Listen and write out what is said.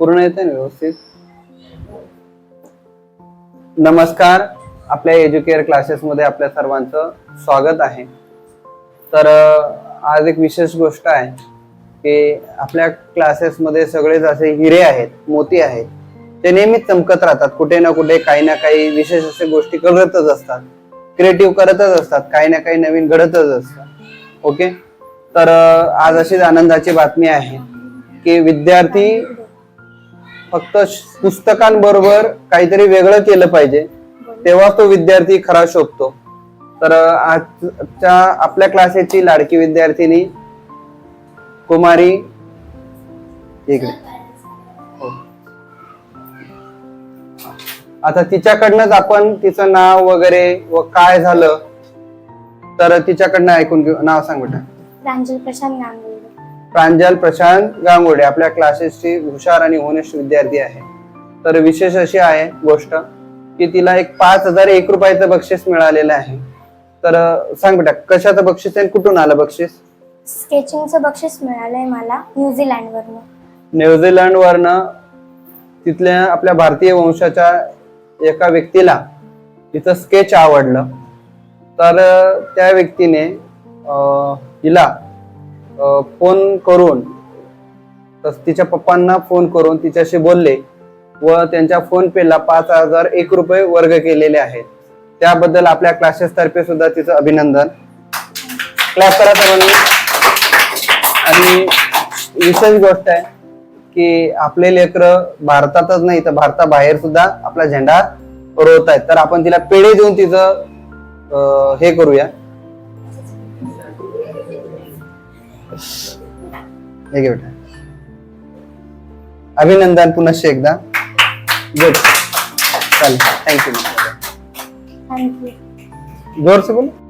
पूर्ण येते ना व्यवस्थित? नमस्कार. आपल्या एज्युकेअर क्लासेस मध्ये आपल्या सर्वांचं स्वागत आहे. तर आज एक विशेष गोष्ट आहे की आपल्या क्लासेस मध्ये सगळेच असे हिरे आहेत मोती आहेत. ते नेहमीच चमकत राहतात. कुठे ना कुठे काही ना काही विशेष असे गोष्टी करतच असतात. क्रिएटिव्ह करतच असतात. काही ना काही नवीन घडतच असतात ओके तर आज अशीच आनंदाची बातमी आहे की विद्यार्थी फक्त पुस्तकांबरोबर काहीतरी वेगळं केलं पाहिजे. तेव्हा तो विद्यार्थी खरा शोभतो. तर आजच्या आपल्या क्लासेसची लाडकी विद्यार्थिनी कुमारी इकडे. हो. आता तिच्याकडनंच आपण तिचं नाव वगैरे व काय झालं तर तिच्याकडनं ऐकून घेऊ. नाव सांग बेटा. प्रांजल प्रशांत गांगुर्डे प्रांजल प्रशांत गांगोडे आपल्या क्लासेसची हुशार आणि होनेस्ट विद्यार्थी आहे. तर विशेष अशी आहे गोष्ट की तिला एक पाच हजार एक रुपयाचं बक्षीस मिळालेलं आहे. तर सांग बेटा कशाचं बक्षीस आहे कुठून आलं बक्षीस? स्केचिंगचं बक्षीस मिळालंय मला न्यूझीलँडवरनं. न्यूझीलंड वरनं तिथल्या आपल्या भारतीय वंशाच्या एका व्यक्तीला तिचं स्केच आवडलं. तर त्या व्यक्तीने हिला फोन करून तस तिच्या पप्पांना फोन करून तिच्याशी बोलले व त्यांच्या फोन पेला पाच हजार एक रुपये वर्ग केलेले आहेत. त्याबद्दल आपल्या क्लासेस तर्फे सुद्धा तिचं अभिनंदन. क्लास करा सर्वांनी. आणि विशेष गोष्ट आहे की आपले लेकर भारतातच नाही तर भारताबाहेर सुद्धा आपला झेंडा रोवत आहेत. तर आपण तिला पेढे देऊन तिचं हे करूया. हे घे बेटा अभिनंदन पुनश्च एकदा. गुड चालेल. थँक्यू जोर से बोलो.